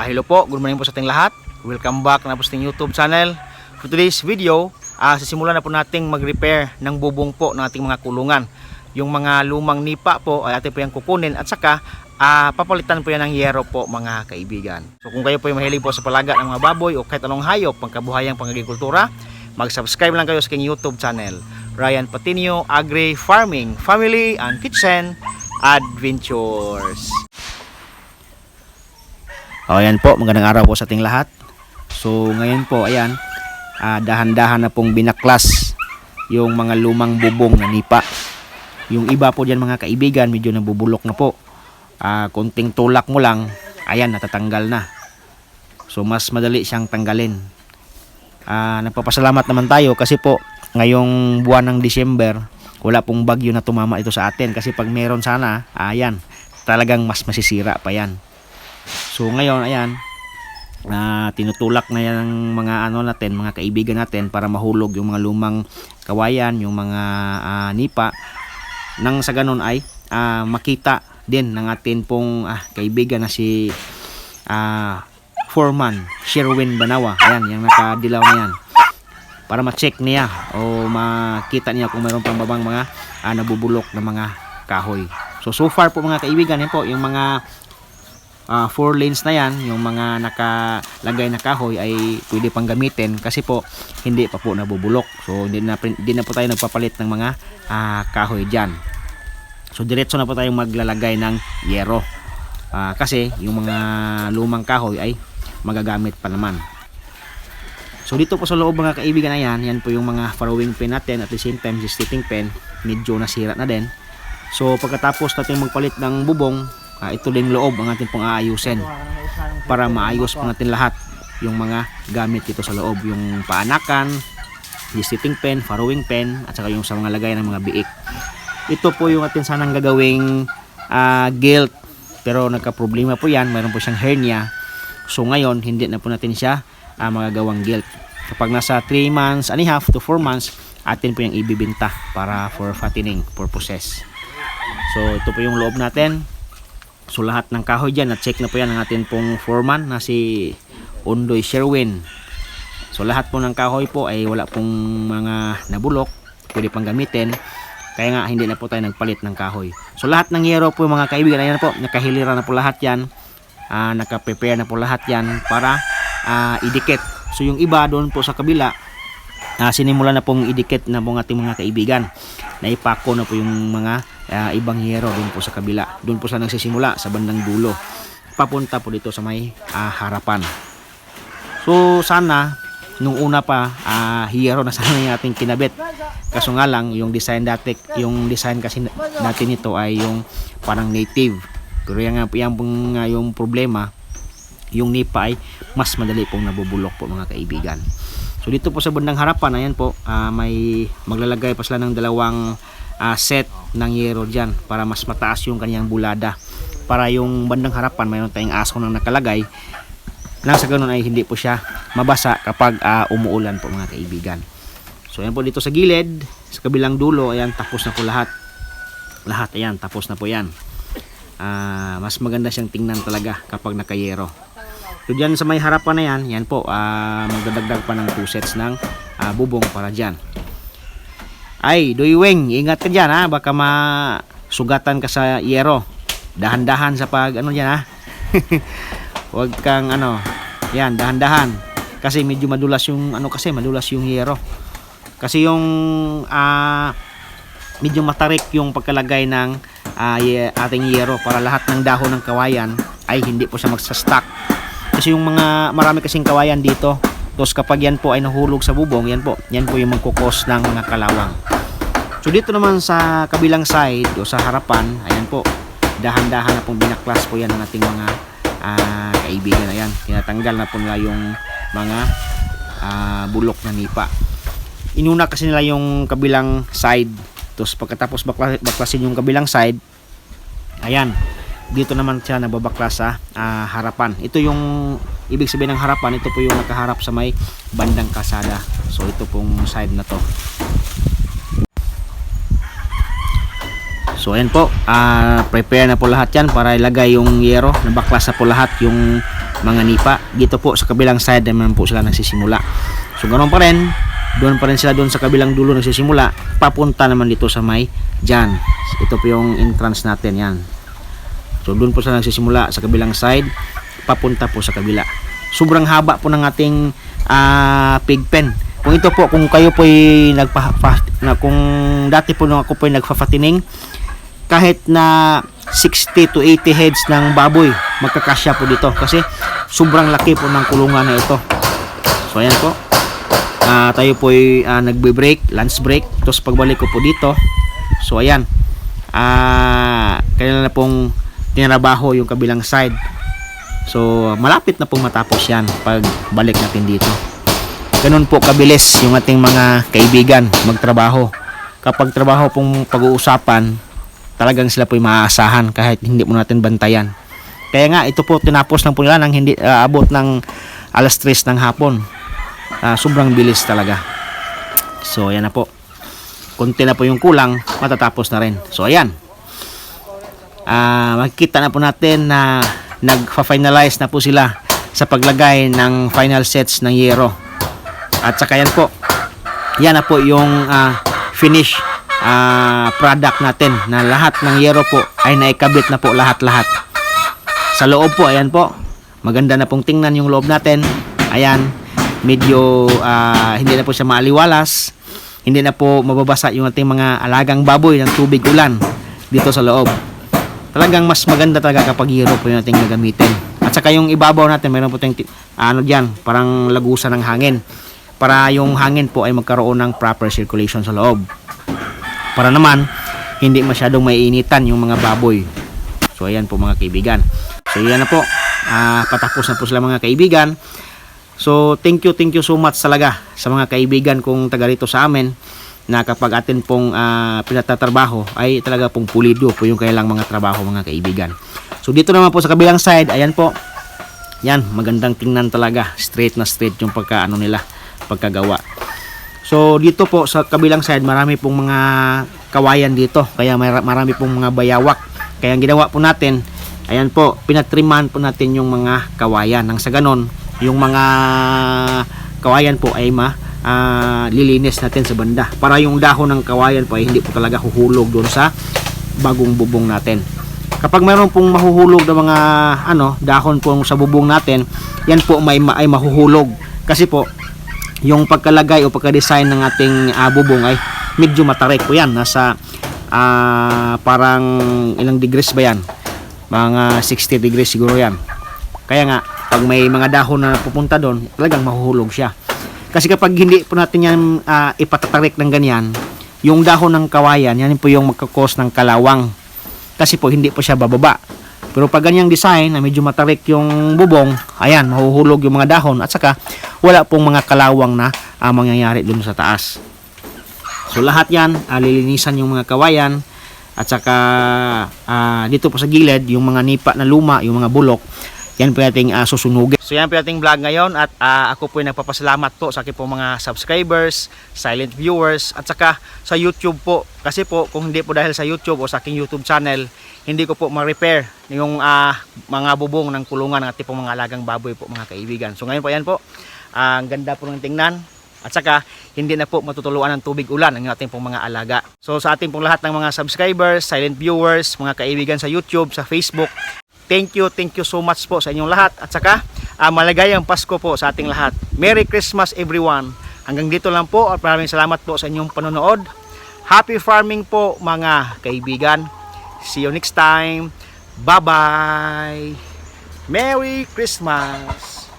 Ah, hello po, good morning po sa ating lahat. Welcome back na po sa ating YouTube channel. For today's video, ah, sisimulan na po nating mag-repair ng bubong po ng ating mga kulungan. Yung mga lumang nipa po ay ating po yung kukunin at saka ah, papalitan po yan ng yero po mga kaibigan. So kung kayo po yung mahilig po sa palaga ng mga baboy o kahit anong hayop, pangkabuhayang pangagrikultura, mag-subscribe lang kayo sa aking YouTube channel. Ryan Patinio Agri Farming, Family and Kitchen Adventures. O ayan po, magandang araw po sa ating lahat. So ngayon po, ayan, ah, dahan-dahan na pong binaklas yung mga lumang bubong na nipa. Yung iba po dyan mga kaibigan, medyo nabubulok na po. Ah, kunting tulak mo lang, ayan, natatanggal na. So mas madali siyang tanggalin. Ah, nagpapasalamat naman tayo kasi po ngayong buwan ng December, wala pong bagyo na tumama ito sa atin kasi pag meron sana, ayan, talagang mas masisira pa yan. So ngayon, ayan, na tinutulak na yan ng mga ano natin, mga kaibigan natin para mahulog yung mga lumang kawayan, yung mga ah, nipa. Nang sa ganun ay ah, makita din ng atin pong ah, kaibigan na si ah, Foreman, Sherwin Banawa. Ayan, yung nakadilaw na yan. Para ma-check niya o makita niya kung mayroon pang babang mga ah, nabubulok na mga kahoy. So, so far po mga kaibigan, yan po, yung mga ah, four lanes na yan, yung mga nakalagay na kahoy ay pwede pang gamitin kasi po hindi pa po nabubulok. So hindi na, hindi na po tayo nagpapalit ng mga ah, kahoy dyan. So diretso na po tayong maglalagay ng yero. Ah, kasi yung mga lumang kahoy ay magagamit pa naman. So dito po sa loob mga kaibigan na yan, po yung mga farrowing pen natin at the same time yung stitching pen, medyo nasira na din. So pagkatapos natin magpalit ng bubong, ah, ito din loob ang ating pong aayusin para maayos po natin lahat yung mga gamit dito sa loob, yung paanakan, stitching pen, farrowing pen, at saka yung sa mga lagay ng mga biik. Ito po yung atin sanang gagawing ah, gilt pero nagka-problema po yan, mayroon po siyang hernia. So ngayon, hindi na po natin siya ah, magagawang gilt. Kapag nasa 3 months and a half to 4 months, atin po yung ibibinta para for fattening purposes. So ito po yung loob natin. So lahat ng kahoy dyan, na-check na po yan ng atin pong foreman na si Undoy Sherwin. So lahat po ng kahoy po ay wala pong mga nabulok, pwede pang gamitin. Kaya nga hindi na po tayo nagpalit ng kahoy. So lahat ng yero po mga kaibigan, ayan na po, nakahilira na po lahat yan. Ah, naka-prepare na po lahat yan para ah, idikit. So yung iba doon po sa kabila, ah, sinimula na pong idikit na po ng ating mga kaibigan. Naipako na po yung mga ah, ibang yero doon po sa kabila. Doon po sa nagsisimula sa bandang dulo. Papunta po dito sa may ah, harapan. So sana nung una pa ah, hero na sana yung ating kinabit. Kaso nga lang yung design dati, yung design kasi natin nito ay yung parang native. Pero yan yan pong nga yung problema, yung nipa ay mas madali pong nabubulok po mga kaibigan. So dito po sa bandang harapan, ayan po, ah, may maglalagay pa sila ng dalawang ah, set ng yero dyan para mas mataas yung kanyang bulada. Para yung bandang harapan, mayroon tayong aso nang nakalagay nang sa ganun ay hindi po siya mabasa kapag ah, umuulan po mga kaibigan. So ayan po dito sa gilid, sa kabilang dulo, ayan tapos na po lahat. Lahat ayan, tapos na po yan. Ah, mas maganda siyang tingnan talaga kapag nakayero. So dyan sa may harapan na yan, yan po, ah, magdadagdag pa ng 2 sets ng ah, bubong para dyan. Ay, Duyweng, ingat ka dyan ha, baka masugatan ka sa yero. Dahan-dahan sa pag, ano dyan ha. Huwag kang ano, yan, dahan-dahan. Kasi medyo madulas yung, ano kasi, madulas yung yero. Kasi yung, ah, medyo matarik yung pagkalagay ng ye- ating yero para lahat ng dahon ng kawayan ay hindi po siya magsa-stack. Kasi yung mga, marami kasing kawayan dito. Tapos kapag yan po ay nahulog sa bubong, yan po, yan po yung magkukos ng mga kalawang. So dito naman sa kabilang side o sa harapan, ayan po, dahan-dahan na pong binaklas po yan ng ating mga ah, kaibigan. Ayan, tinatanggal na po nila yung mga ah, bulok na nipa. Inuna kasi nila yung kabilang side. Tapos pagkatapos bakla, baklasin yung kabilang side, ayan, dito naman siya nababaklas sa ah, harapan. Ito yung ibig sabihin ng harapan, ito po yung nakaharap sa may bandang kasada. So ito pong side na to. So ayan po, ah, prepare na po lahat yan para ilagay yung yero. Nabaklas na po lahat yung mga nipa. Dito po sa kabilang side naman po sila nagsisimula. So ganoon pa rin, doon pa rin sila doon sa kabilang dulo nagsisimula, papunta naman dito sa may dyan. Ito po yung entrance natin, yan. So doon po sila nagsisimula sa kabilang side, papunta po sa kabila. Sobrang haba po ng ating ah, pig pen. Kung ito po, kung kayo po ay nagpa, na, kung dati po nung ako po ay nagfa-fattening, kahit na 60 to 80 heads ng baboy magkakasya po dito. Kasi sobrang laki po ng kulungan na ito. So ayan po. Ah, tayo po ay ah, nagbe-break lunch break. Tapos pagbalik ko po dito. So ayan. Ah kailan na pong tinrabaho yung kabilang side so malapit na pong matapos yan pag balik natin dito ganun po kabilis yung ating mga kaibigan magtrabaho kapag trabaho pong pag-uusapan talagang sila po ay maaasahan kahit hindi mo natin bantayan. Kaya nga ito po tinapos lang po nila nang hindi ah, abot ng alas 3 ng hapon. Ah, sobrang bilis talaga. So ayan na po. Konti na po yung kulang, matatapos na rin. So ayan. Ah, makikita na po natin na nagfa-finalize na po sila sa paglagay ng final sets ng yero. At saka yan po. Yan na po yung ah, finish ah, product natin na lahat ng yero po ay naikabit na po lahat-lahat. Sa loob po, ayan po. Maganda na pong tingnan yung loob natin. Ayan, medyo ah, hindi na po siya maaliwalas. Hindi na po mababasa yung ating mga alagang baboy ng tubig ulan dito sa loob. Talagang mas maganda talaga kapag hero po yung ating gagamitin. At saka yung ibabaw natin, meron po tayong ano diyan, parang lagusan ng hangin. Para yung hangin po ay magkaroon ng proper circulation sa loob para naman hindi masyadong maiinitan yung mga baboy. So ayan po mga kaibigan. So yan na po. Ah, patapos na po sila mga kaibigan. So thank you, thank you so much talaga sa mga kaibigan kong taga rito sa amin na kapag atin pong ah, pinatatrabaho ay talaga pong pulido po yung kailang mga trabaho mga kaibigan. So dito naman po sa kabilang side, ayan po. Yan, magandang tingnan talaga. Straight na straight yung pagkaano nila, pagkagawa. So dito po sa kabilang side marami pong mga kawayan dito kaya marami pong mga bayawak. Kaya ang ginawa po natin, ayan po, pinatriman po natin yung mga kawayan. Nang sa ganon, yung mga kawayan po ay ma ah, lilinis natin sa banda. Para yung dahon ng kawayan po ay hindi po talaga huhulog doon sa bagong bubong natin. Kapag mayroon pong mahuhulog na mga ano, dahon po sa bubong natin, yan po may ma- ay mahuhulog. Kasi po yung pagkalagay o pagka-design ng ating ah, bubong ay medyo matarik po yan. Nasa ah, parang ilang degrees ba yan? Mga 60 degrees siguro yan. Kaya nga, pag may mga dahon na pupunta doon, talagang mahuhulog siya. Kasi kapag hindi po natin yan ah, ipatatarik ng ganyan, yung dahon ng kawayan, yan po yung magkakos ng kalawang. Kasi po hindi po siya bababa. Pero pag ganyang design na medyo matarik yung bubong, ayan, mahuhulog yung mga dahon at saka wala pong mga kalawang na ah, mangyayari dun sa taas. So lahat yan, ah, lilinisan yung mga kawayan at saka ah, dito po sa gilid, yung mga nipa na luma, yung mga bulok, yan po nating ah, susunugin. So yan po nating vlog ngayon at ah, ako po ay nagpapasalamat po sa aking po mga subscribers, silent viewers at saka sa YouTube po. Kasi po kung hindi po dahil sa YouTube o sa aking YouTube channel, hindi ko po ma-repair yung ah, mga bubong ng kulungan ng ating pong mga alagang baboy po mga kaibigan. So ngayon po yan po, ah, ang ganda po ng tingnan. At saka, hindi na po matutuluan ng tubig ulan ang ating pong mga alaga. So sa ating pong lahat ng mga subscribers, silent viewers, mga kaibigan sa YouTube, sa Facebook, thank you, thank you so much po sa inyong lahat. At saka, ah, maligayang Pasko po sa ating lahat. Merry Christmas everyone. Hanggang dito lang po at maraming salamat po sa inyong panonood. Happy farming po mga kaibigan. See you next time. Bye-bye. Merry Christmas.